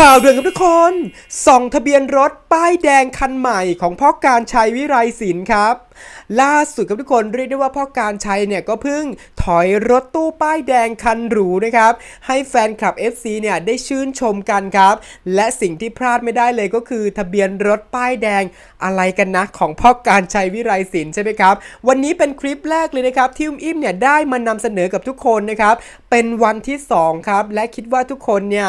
ข่าวด่วนครับทุกคน ส่องทะเบียนรถป้ายแดงคันใหม่ของพ่อการชัยวิไรศิลป์ครับ ล่าสุดครับทุกคนเรียกได้ว่าพ่อการชัยเนี่ยก็เพิ่งถอยรถตู้ป้ายแดงคันหรูนะครับ ให้แฟนคลับ FC เนี่ยได้ชื่นชมกันครับ และสิ่งที่พลาดไม่ได้เลยก็คือทะเบียนรถป้ายแดงอะไรกันนะของพ่อการชัยวิไรศิลป์ใช่ไหมครับ วันนี้เป็นคลิปแรกเลยนะครับที่อุ้มอิ่มเนี่ยได้มานำเสนอกับทุกคนนะครับเป็นวันที่สองครับและคิดว่าทุกคนเนี่ย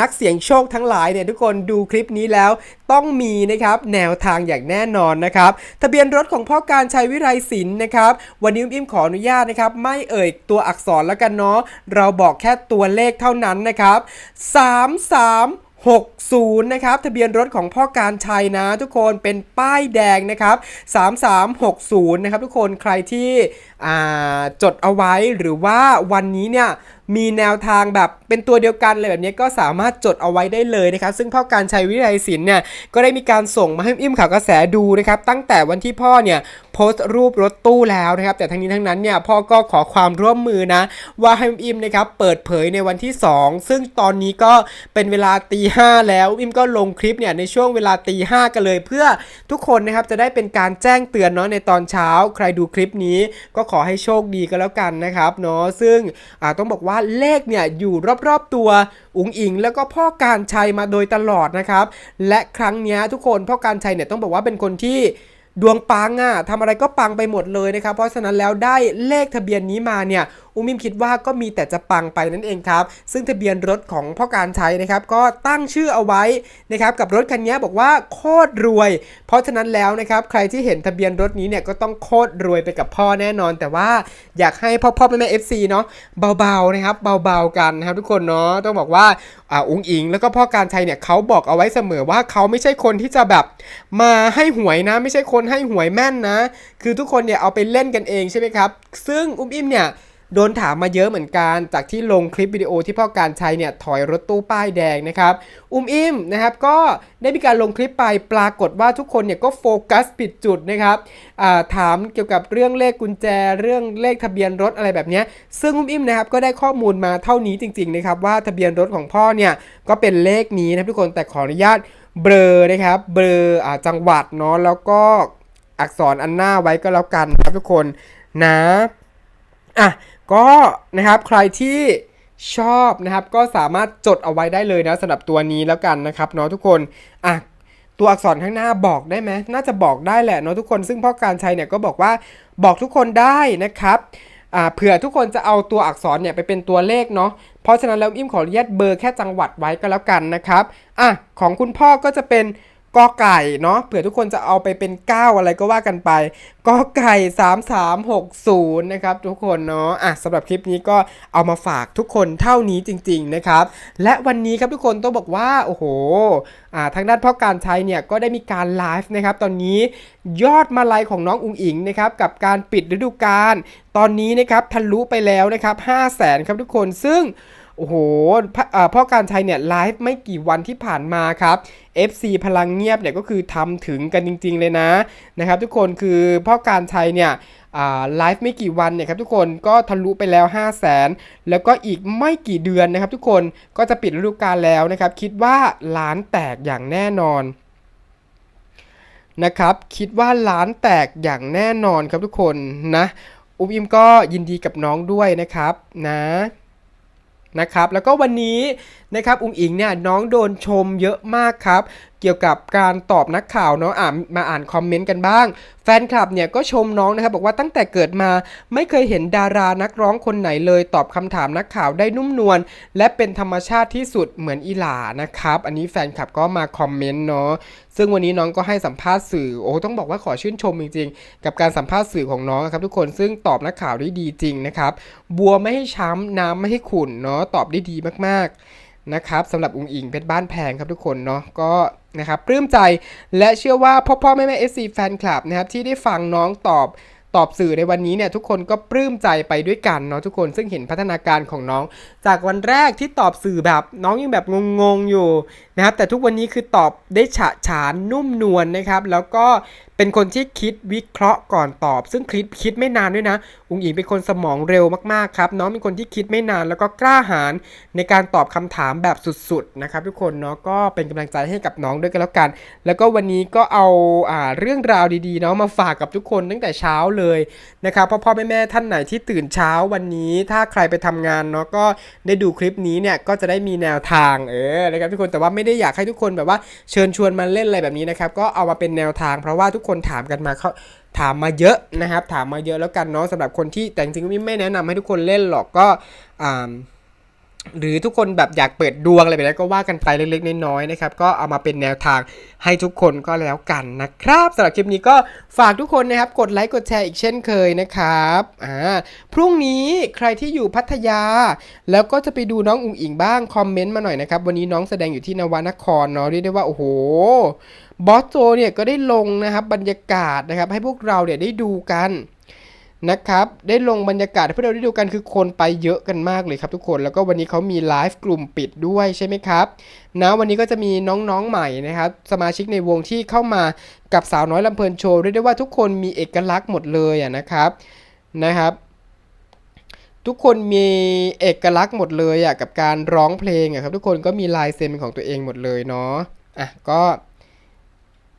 นักเสี่ยงโชคทั้งหลายเนี่ยทุกคนดูคลิปนี้แล้วต้องมีนะครับแนวทางอย่างแน่นอนนะครับทะเบียนรถของพ่อการชัยวิไรศิลป์นะครับวันนี้อิ่มขออนุญาตนะครับไม่เอ่ยตัวอักษรแล้วกันเนาะเราบอกแค่ตัวเลขเท่านั้นนะครับ3 3 60 นะครับ ทะเบียนรถของพ่อการชัยนะ ทุกคนเป็นป้ายแดงนะครับ 3360 นะครับ ทุกคนใครที่จดเอาไว้หรือว่าวันนี้เนี่ย มีแนวทางแบบเป็นตัวเดียวกันเลยแบบนี้ก็สามารถจดเอาไว้ได้เลยนะครับ ซึ่งพ่อการชัยวิไลศิลป์เนี่ยก็ได้มีการส่งมาให้อิ่มข่าวกระแสดูนะครับตั้งแต่วันที่พ่อเนี่ยโพสต์รูปรถตู้แล้วนะครับ แต่ทั้งนี้ทั้งนั้นเนี่ยพ่อก็ขอความร่วมมือนะ ว่าให้อิ่มนะครับเปิดเผยในวันที่ 2 ซึ่งตอนนี้ก็เป็นเวลาตีห้าแล้วอิ่มก็ลงคลิปเนี่ยในช่วงเวลาตีห้ากันเลย เพื่อทุกคนนะครับจะได้เป็นการแจ้งเตือนเนาะในตอนเช้า ใครดูคลิปนี้ก็ขอให้โชคดีก็แล้วกันนะครับเนาะซึ่งต้องบอกว่าเลขเนี่ยอยู่รอบๆตัวอุ๋งอิง แล้วก็พ่อการชัยมาโดยตลอดนะครับ และครั้งนี้ทุกคนพ่อการชัยเนี่ยต้องบอกว่าเป็นคนที่ดวงปังอะทำอะไรก็ปังไปหมดเลยนะครับ เพราะฉะนั้นแล้วได้เลขทะเบียนนี้มาเนี่ย อุ้มมิมคิดว่าก็มีแต่จะปังไปนั่นเองครับ ซึ่งทะเบียนรถของพ่อการใช้นะครับ ก็ตั้งชื่อเอาไว้นะครับกับรถคันนี้บอกว่าโคตรรวย เพราะฉะนั้นแล้วนะครับใครที่เห็นทะเบียนรถนี้เนี่ยก็ต้องโคตรรวยไปกับพ่อแน่นอน แต่ว่าอยากให้พ่อพ่อแม่แม่เอฟซีเนาะเบาๆนะครับเบาๆกันนะครับทุกคนเนาะต้องบอกว่าอ่าอุ้งอิง แล้วก็พ่อการชัยเนี่ยเขาบอกเอาไว้เสมอว่าเขาไม่ใช่คนที่จะแบบมาให้หวยนะ ไม่ใช่คนให้หวยแม่นนะ คือทุกคนเนี่ยเอาไปเล่นกันเองใช่ไหมครับ ซึ่งอุ้มอิ่มเนี่ย โดนถามมาเยอะเหมือนกัน จากที่ลงคลิปวิดีโอที่พ่อการชัยเนี่ยถอยรถตู้ป้ายแดงนะครับ อุ้มอิ่มนะครับก็ได้มีการลงคลิปไปปรากฏว่าทุกคนเนี่ยก็โฟกัสผิดจุดนะครับถามเกี่ยวกับเรื่องเลขกุญแจ เรื่องเลขทะเบียนรถอะไรแบบนี้ ซึ่งอุ้มอิ่มนะครับก็ได้ข้อมูลมาเท่านี้จริงๆนะครับว่าทะเบียนรถของพ่อเนี่ยก็เป็นเลขนี้นะทุกคนแต่ขออนุญาตเบลอนะครับเบลออจังหวัดเนาะแล้วก็อักษรอันหน้าไว้ก็แล้วกันนะครับทุกคนนะอะ ก็นะครับใครที่ชอบนะครับก็สามารถจดเอาไว้ได้เลยนะสำหรับตัวนี้แล้วกันนะครับเนาะทุกคนอะตัวอักษรข้างหน้าบอกได้ไหมน่าจะบอกได้แหละเนาะทุกคนซึ่งพ่อการชัยเนี่ยก็บอกว่าบอกทุกคนได้นะครับอ่าเผื่อทุกคนจะเอาตัวอักษรเนี่ยไปเป็นตัวเลขเนาะ เพราะฉะนั้นแล้วอิ่มขออนุญาตเบอร์แค่จังหวัดไว้ก็แล้วกันนะครับ อะของคุณพ่อก็จะเป็น กอไก่เนาะเผื่อทุกคนจะเอาไปเป็น 9 อะไรก็ว่ากันไปกอไก่ 3360 นะครับทุกคนเนาะอะสำหรับคลิปนี้ก็เอามาฝากทุกคนเท่านี้จริง ๆ นะครับ และวันนี้ครับทุกคนต้องบอกว่า โอ้โหอ่าทางด้านพ่อการใช้เนี่ย ก็ได้มีการไลฟ์นะครับ ตอนนี้ยอดมาลัยของน้องอุงอิงนะครับ กับการปิดฤดูกาลตอนนี้นะครับทะลุไปแล้วนะครับ5 0 0แสนครับทุกคนซึ่ง โอ้โหพ่อเอ่อพ่อการชัยเนี่ยไลฟ์ไม่กี่วันที่ผ่านมาครับ FC พลังเงียบเนี่ยก็คือทำถึงกันจริง ๆ เลยนะนะครับ ทุกคนคือพ่อการชัยเนี่ยไลฟ์ไม่กี่วันเนี่ยครับทุกคนก็ทะลุไปแล้ว 5 0 0แสนแล้วก็อีกไม่กี่เดือนนะครับ ทุกคนก็จะปิดฤดูกาลแล้วนะครับ คิดว่าล้านแตกอย่างแน่นอนนะครับ คิดว่าล้านแตกอย่างแน่นอนครับทุกคนนะ อุ้มอิมก็ยินดีกับน้องด้วยนะครับนะ นะครับแล้วก็วันนี้นะครับอุ้งอิงเนี่ยน้องโดนชมเยอะมากครับเกี่ยวกับการตอบนักข่าวเนาะอ่านมาอ่านคอมเมนต์กันบ้าง แฟนคลับเนี่ยก็ชมน้องนะครับบอกว่าตั้งแต่เกิดมาไม่เคยเห็นดารานักร้องคนไหนเลยตอบคำถามนักข่าวได้นุ่มนวลและเป็นธรรมชาติที่สุดเหมือนอีหลานะครับ อันนี้แฟนคลับก็มาคอมเมนต์เนาะซึ่งวันนี้น้องก็ให้สัมภาษณ์สื่อโอ้ต้องบอกว่าขอชื่นชมจริง ๆ กับการสัมภาษณ์สื่อของน้องครับทุกคนซึ่งตอบนักข่าวได้ดีจริงนะครับบัวไม่ให้ช้ำน้ำไม่ให้ขุ่นเนาะตอบได้ดีมากๆนะครับสำหรับอุงอิงเพชรบ้านแพงครับทุกคนเนาะก็ นะครับปลื้มใจและเชื่อว่าพ่อพ่อแม่แม่เอฟซีแฟนคลับนะครับที่ได้ฟังน้องตอบตอบสื่อในวันนี้เนี่ยทุกคนก็ปลื้มใจไปด้วยกันเนาะทุกคนซึ่งเห็นพัฒนาการของน้อง จากวันแรกที่ตอบสื่อแบบน้องยังแบบงงๆอยู่นะครับแต่ทุกวันนี้คือตอบได้ฉะฉานนุ่มนวลนะครับ แล้วก็ เป็นคนที่คิดวิเคราะห์ก่อนตอบ ซึ่งคิดคิดไม่นานด้วยนะ อุงอิงเป็นคนสมองเร็วมากๆครับน้องเป็นคนที่คิดไม่นานแล้วก็กล้าหาญในการตอบคำถามแบบสุดๆนะครับทุกคนเนาะก็เป็นกำลังใจให้กับน้องด้วยกันแล้วกัน แล้วก็วันนี้ก็เอาอ่าเรื่องราวดีๆเนาะมาฝากกับทุกคนตั้งแต่เช้าเลยนะครับพ่อพ่อแม่แม่ท่านไหนที่ตื่นเช้าวันนี้ ถ้าใครไปทำงานเนาะก็ได้ดูคลิปนี้เนี่ยก็จะได้มีแนวทางเออนะครับทุกคนแต่ว่าไม่ได้อยากให้ทุกคนแบบว่าเชิญชวนมาเล่นอะไรแบบนี้นะครับก็เอามาเป็นแนวทางเพราะว่าทุกคนถามกันมาเขาถามมาเยอะนะครับ ถามมาเยอะแล้วกันเนาะสำหรับคนที่แต่จริงๆไม่แนะนำให้ทุกคนเล่นหรอกก็อ่า หรือทุกคนแบบอยากเปิดดวงอะไรแบบนี้ก็ว่ากันไปเล็กๆน้อยๆนะครับก็เอามาเป็นแนวทางให้ทุกคนก็แล้วกันนะครับสำหรับคลิปนี้ก็ฝากทุกคนนะครับกดไลค์กดแชร์อีกเช่นเคยนะครับอ่าพรุ่งนี้ใครที่อยู่พัทยา แล้วก็จะไปดูน้องอุ๋งอิงบ้างคอมเมนต์มาหน่อยนะครับวันนี้น้องแสดงอยู่ที่นวนครเนาะเรียกได้ว่าโอ้โหบอสโจเนี่ยก็ได้ลงนะครับบรรยากาศนะครับให้พวกเราเนี่ยได้ดูกัน นะครับ ได้ลงบรรยากาศให้พวกเราได้ดูกันคือคนไปเยอะกันมากเลยครับทุกคนแล้วก็วันนี้เขามีไลฟ์กลุ่มปิดด้วยใช่ไหมครับนะวันนี้ก็จะมีน้องๆใหม่นะครับสมาชิกในวงที่เข้ามากับสาวน้อยลำเพลินโชว์เรียกได้ว่าทุกคนมีเอกลักษณ์หมดเลยอะนะครับนะครับ ทุกคนมีเอกลักษณ์หมดเลยอะกับการร้องเพลงอะครับทุกคนก็มีลายเซ็นเป็นของตัวเองหมดเลยเนาะอะก็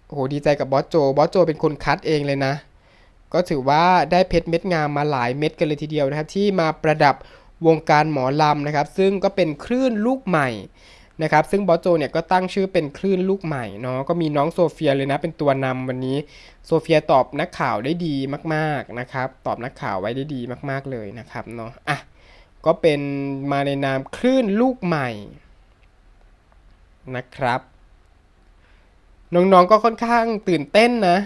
โหดีใจกับบอสโจบอสโจเป็นคนคัดเองเลยนะ ก็ถือว่าได้เพชรเม็ดงามมาหลายเม็ดกันเลยทีเดียวนะครับ ที่มาประดับวงการหมอลำนะครับ ซึ่งก็เป็นคลื่นลูกใหม่นะครับ ซึ่งบอสโจเนี่ยก็ตั้งชื่อเป็นคลื่นลูกใหม่เนาะก็มีน้องโซเฟียเลยนะเป็นตัวนำวันนี้ โซเฟียตอบนักข่าวได้ดีมากๆนะครับ ตอบนักข่าวไว้ได้ดีมากๆเลยนะครับเนาะอะก็เป็นมาในนามคลื่นลูกใหม่นะครับน้องๆก็ค่อนข้างตื่นเต้นนะ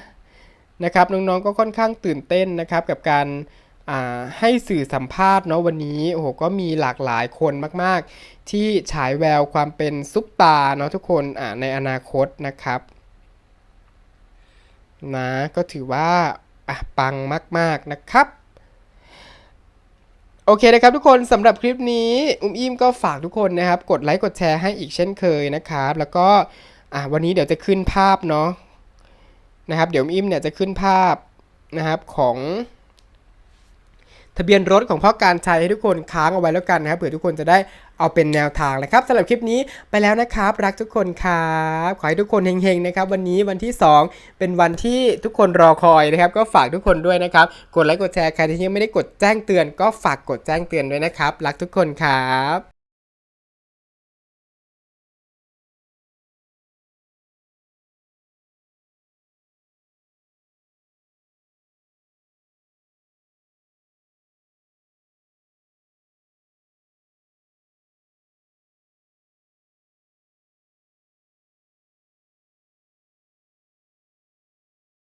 นะครับน้องๆก็ค่อนข้างตื่นเต้นนะครับกับการให้สื่อสัมภาษณ์เนาะวันนี้โอ้โหก็มีหลากหลายคนมาก ๆ ที่ฉายแววความเป็นซุปตาเนาะทุกคนในอนาคตนะครับนะก็ถือว่าอะปังมาก ๆ นะครับ โอเคนะครับทุกคนสำหรับคลิปนี้อุ้มอิ่มก็ฝากทุกคนนะครับ กดไลค์กดแชร์ให้อีกเช่นเคยนะครับ แล้วก็อะวันนี้เดี๋ยวจะขึ้นภาพเนาะ นะครับเดี๋ยวอิมเนี่ยจะขึ้นภาพนะครับของทะเบียนรถของพ่อการชัยให้ทุกคนค้างเอาไว้แล้วกันนะครับเผื่อทุกคนจะได้เอาเป็นแนวทางนะครับสำหรับคลิปนี้ไปแล้วนะครับ รักทุกคนครับขอให้ทุกคนเฮงๆนะครับวันนี้วันที่ 2 เป็นวันที่ทุกคนรอคอยนะครับ ก็ฝากทุกคนด้วยนะครับ กดไลค์กดแชร์ใครที่ยังไม่ได้กดแจ้งเตือน ก็ฝากกดแจ้งเตือนด้วยนะครับ รักทุกคนครับ